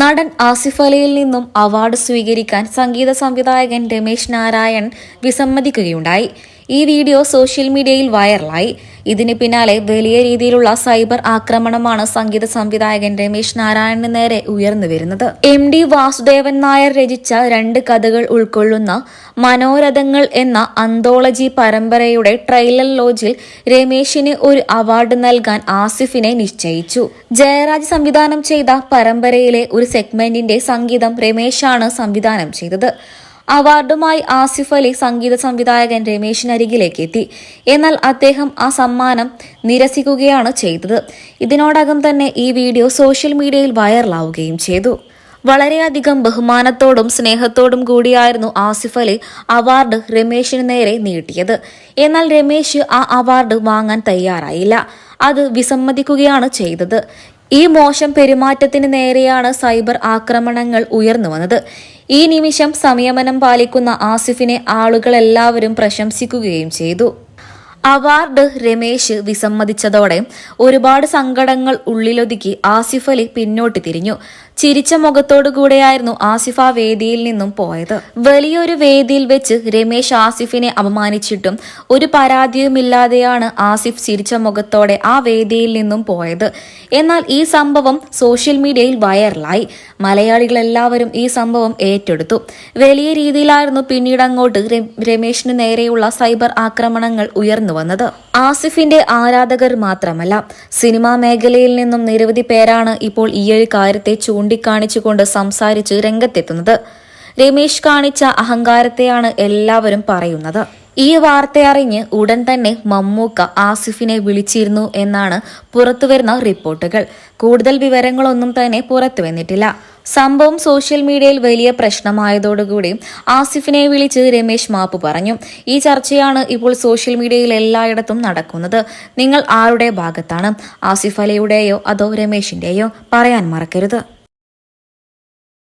നടൻ ആസിഫ് അലിയിൽ നിന്നും അവാർഡ് സ്വീകരിക്കാൻ സംഗീത സംവിധായകൻ രമേശ് നാരായൺ വിസമ്മതിക്കുകയുണ്ടായി. ഈ വീഡിയോ സോഷ്യൽ മീഡിയയിൽ വൈറലായി. ഇതിന് പിന്നാലെ വലിയ രീതിയിലുള്ള സൈബർ ആക്രമണമാണ് സംഗീത സംവിധായകൻ രമേശ് നാരായണന് നേരെ ഉയർന്നു വരുന്നത്. എം ഡി വാസുദേവൻ നായർ രചിച്ച രണ്ട് കഥകൾ ഉൾക്കൊള്ളുന്ന മനോരഥങ്ങൾ എന്ന അന്തോളജി പരമ്പരയുടെ ട്രെയിലർ ലോജിൽ രമേശിന് ഒരു അവാർഡ് നൽകാൻ ആസിഫിനെ നിശ്ചയിച്ചു. ജയരാജ് സംവിധാനം ചെയ്ത പരമ്പരയിലെ ഒരു സെഗ്മെന്റിന്റെ സംഗീതം രമേശാണ് സംവിധാനം ചെയ്തത്. അവാർഡുമായി ആസിഫ് അലി സംഗീത സംവിധായകൻ രമേശിനരികിലേക്ക് എത്തി. എന്നാൽ അദ്ദേഹം ആ സമ്മാനം നിരസിക്കുകയാണ് ചെയ്തത്. ഇതിനോടകം തന്നെ ഈ വീഡിയോ സോഷ്യൽ മീഡിയയിൽ വൈറലാവുകയും ചെയ്തു. വളരെയധികം ബഹുമാനത്തോടും സ്നേഹത്തോടും കൂടിയായിരുന്നു ആസിഫ് അലി അവാർഡ് രമേശിന് നേരെ നീട്ടിയത്. എന്നാൽ രമേശ് ആ അവാർഡ് വാങ്ങാൻ തയ്യാറായില്ല. അത് വിസമ്മതിക്കുകയാണ് ചെയ്തത്. ഈ മോശം പെരുമാറ്റത്തിന് നേരെയാണ് സൈബർ ആക്രമണങ്ങൾ ഉയർന്നു വന്നത്. ഈ നിമിഷം സംയമനം പാലിക്കുന്ന ആസിഫിനെ ആളുകൾ എല്ലാവരും പ്രശംസിക്കുകയും ചെയ്തു. അവാർഡ് രമേശ് വിസമ്മതിച്ചതോടെ ഒരുപാട് സങ്കടങ്ങൾ ഉള്ളിലൊതുക്കി ആസിഫ് അലി പിന്നോട്ട് തിരിഞ്ഞു. ചിരിച്ച മുഖത്തോടുകൂടെയായിരുന്നു ആസിഫ് ആ വേദിയിൽ നിന്നും പോയത്. വലിയൊരു വേദിയിൽ വെച്ച് രമേശ് ആസിഫിനെ അപമാനിച്ചിട്ടും ഒരു പരാതിയുമില്ലാതെയാണ് ആസിഫ് ചിരിച്ച മുഖത്തോടെ ആ വേദിയിൽ നിന്നും പോയത്. എന്നാൽ ഈ സംഭവം സോഷ്യൽ മീഡിയയിൽ വൈറലായി. മലയാളികളെല്ലാവരും ഈ സംഭവം ഏറ്റെടുത്തു. വലിയ രീതിയിലായിരുന്നു പിന്നീട് അങ്ങോട്ട് രമേശിന് നേരെയുള്ള സൈബർ ആക്രമണങ്ങൾ ഉയർന്നു വന്നത്. ആസിഫിന്റെ ആരാധകർ മാത്രമല്ല സിനിമാ മേഖലയിൽ നിന്നും നിരവധി പേരാണ് ഇപ്പോൾ ഈയൊരു കാര്യത്തെ ചൂണ്ടിക്കാണിച്ചുകൊണ്ട് സംസാരിച്ച് രംഗത്തെത്തുന്നത്. രമേശ് കാണിച്ച അഹങ്കാരത്തെയാണ് എല്ലാവരും പറയുന്നത്. ഈ വാർത്തയറിഞ്ഞ് ഉടൻ തന്നെ മമ്മൂക്ക ആസിഫിനെ വിളിച്ചിരുന്നു എന്നാണ് പുറത്തുവരുന്ന റിപ്പോർട്ടുകൾ. കൂടുതൽ വിവരങ്ങളൊന്നും തന്നെ പുറത്തു വന്നിട്ടില്ല സംഭവം സോഷ്യൽ മീഡിയയിൽ വലിയ പ്രശ്നമായതോടുകൂടി ആസിഫിനെ വിളിച്ച് രമേശ് മാപ്പ് പറഞ്ഞു. ഈ ചർച്ചയാണ് ഇപ്പോൾ സോഷ്യൽ മീഡിയയിൽ എല്ലായിടത്തും നടക്കുന്നത്. നിങ്ങൾ ആരുടെ ഭാഗത്താണ്? ആസിഫ് അലിയുടെയോ അതോ രമേശിന്റെയോ? പറയാൻ മറക്കരുത്.